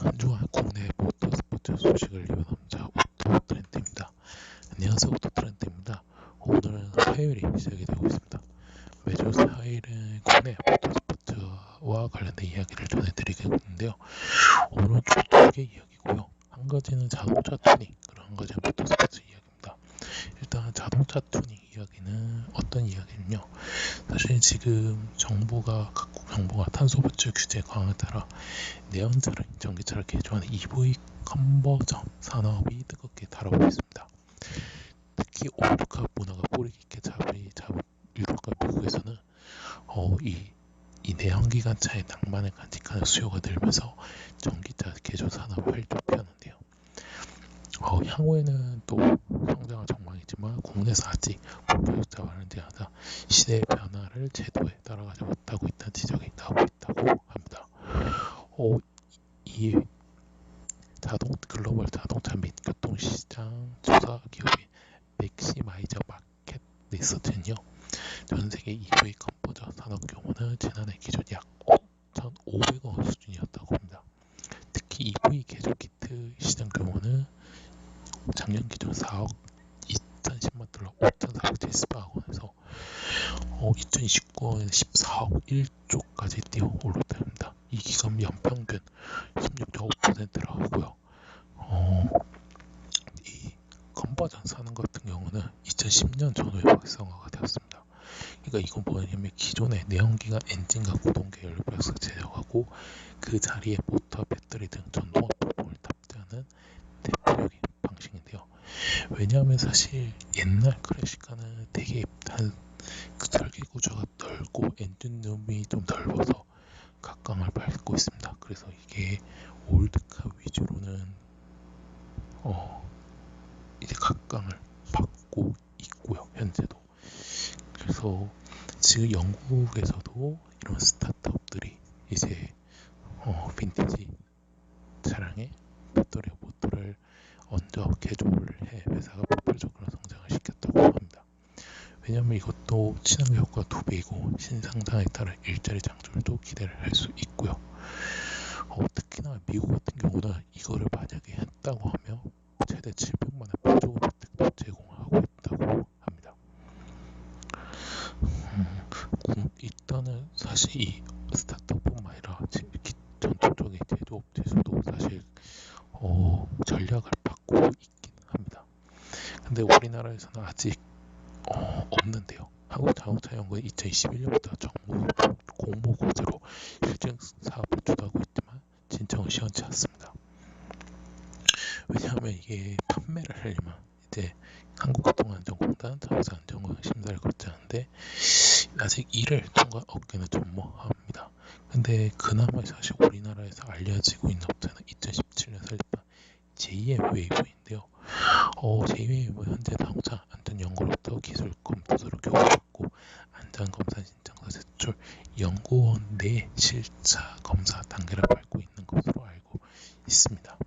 한 주간 국내 모터스포츠 소식을 이어남자 오토 트렌드입니다. 안녕하세요 오토 트렌드입니다. 오늘은 화요일이 시작이 되고 있습니다. 매주 화요일은 국내 모터스포츠와 관련된 이야기를 전해드리겠는데요. 오늘은 총두개 이야기고요. 한 가지는 자동차 투닝, 그리고 한 가지는 모터스포츠 이야기입니다. 일단 자동차 투닝 이야기는 어떤 이야기는요. 사실 지금 정부가 각국 정부가 탄소 배출 규제 강화에 따라 내연차를 전기차를 개조하는 EV 컨버전 산업이 뜨겁게 달아오고 있습니다. 특히 올드카 문화가 뿌리 깊게 잡이 잡은 유럽과 미국에서는 어, 이, 이 내연기관차의 낭만을 간직하는 수요가 늘면서 전기차 개조 산업을 활발하는데요. 어, 향후에는 또 성장할 전망이지만 국내에서 아직 목표자 발현되하다 시대의 변화를 제도에 따라가지 못하고 있다는 지적이 나오고 있다고 합니다. 어, 이 자동 글로벌 자동차 및 교통시장 조사 기업인 맥시마이저 마켓 리서치는요. 전 세계 EV 컨버전 산업 규모는 지난해 기준 약 5,500억 원 수준이었다고 합니다. 특히 EV 개조 키트 시장 규모는 작년 기준 4억 2,010만 달러 5,478억 원에서 어, 2029년에 14억 1조까지 뛰어 올랐답니다. 이 기간 연평균 16.5%라고 하고요. 어, 이 컨버전 사는 같은 경우는 2010년 전후에 활성화가 되었습니다. 그러니까 이건 뭐냐면 기존의 내연기관 엔진과 구동계 연료밸브가 제어하고 그 자리에 모터, 배터리 등 전동화 부품을 탑재하는 대표적인 방식인데요. 왜냐하면 사실 옛날 클래식카는 되게 한 그 설계 구조가 넓고 엔진 룸이 좀 넓어서 각광을 받고 있습니다. 그래서 이게 올드카 위주로는 어 이제 각광을 받고 있고요. 현재도. 그래서 지금 영국에서도 이런 스타트업들이 이제 어, 빈티지 차량에 배터리 모터를 얹어 개조를 해 회사가 폭발적으로 성장을 시켰다고 합니다. 왜냐하면 이것도 친환경 효과 두 배이고 신상장에 따른 일자리 창출도 기대를 할 수 있고요. 어, 특히나 미국 같은 경우는 이거를 만약에 했다고 하면 최대 700만 원 보조금 혜택도 제공하고 있다고 합니다. 음, 일단은 사실 이 스타트업뿐만 아니라 전통적인 제조업체에서도 사실 어, 전략을 바꾸고 있긴 합니다. 근데 우리나라에서는 아직 자동차 연구원 2021년부터 정부 공모고대로 실증 사업을 주도하고 있지만 진정은 시원치 않습니다. 왜냐하면 이게 판매를 하려면 이제 한국교통안전공단 자동차안전공단 심사를 거치하는데 아직 이를 통과 업계는 전무합니다. 근데 그나마 사실 우리나라에서 알려지고 있는 업체는 2017년 설립한 제2의 웨이브인데요. 어, 제2웨이브 현재 자동차 안전연구로부터 기술 검토서로 교육받고 안전검사 신청서 제출 연구원 내 실차 검사 단계를 밟고 있는 것으로 알고 있습니다.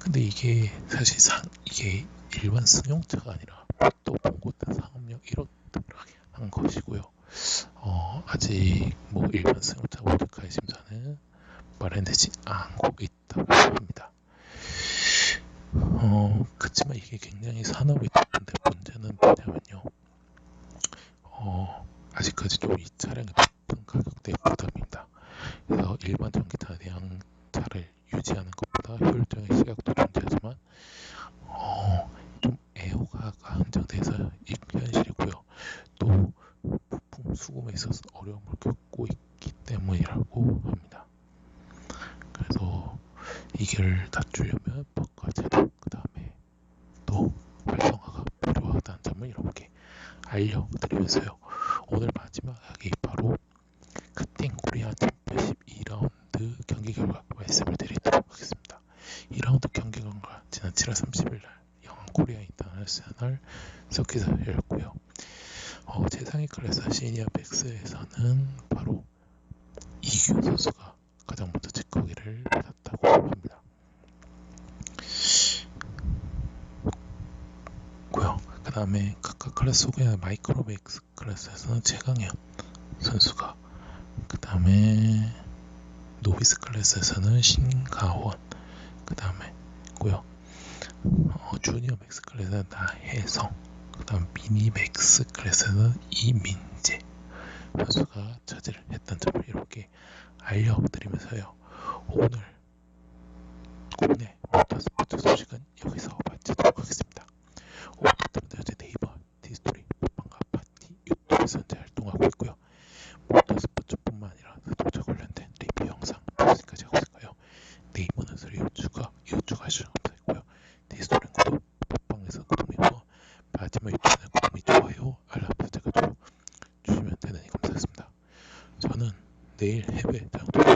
근데 이게 사실상 이게 일반 승용차가 아니라 또 봉고타 상업용 1호 한 것이고요. 어, 아직 뭐 일반 승용차 모드카의 심사는 마련되지 않고 합니다. 어, 그렇지만 이게 굉장히 산업이 높은데 문제는 뭐냐면요. 어, 아직까지 좀 이 차량이 높은 가격대의 부담입니다. 그래서 일반 전기차 대형 차를 유지하는 것보다 효율적인 시각도 존재하지만 어, 좀 애호가가 한정돼서 이 현실이고요. 또 부품 수급에 있어서 어려움을 겪고 있기 때문이라고 합니다. 그래서 이걸 낮추려면 법과 제도 그 다음에 또 활성화가 필요하다는 점을 이렇게 알려드리면서요. 오늘 마지막 이야기 바로 크팅 코리아 챔피언십 2라운드 경기 결과 말씀을 드리도록 하겠습니다. 2라운드 경기 결과 지난 7월 30일 날 영암 코리아 인터내셔널 서킷을 열었고요. 어, 최상위 클래스 시니어 백스에서는 바로 이규 선수가 가장 먼저 직거기를 받았다고 합니다. 고요. 그 다음에 각각 클래스 속에 마이크로백스 클래스에서는 최강현 선수가 그 다음에 노비스 클래스에서는 신가원 그 다음에 있고요. 어, 주니어 맥스 클래스는 나혜성 그 다음 미니 맥스 클래스는 이민재 선수가 차지를 했던 점을 이렇게 알려드리면서요. 오늘 국내 모터스 내일 해외 장도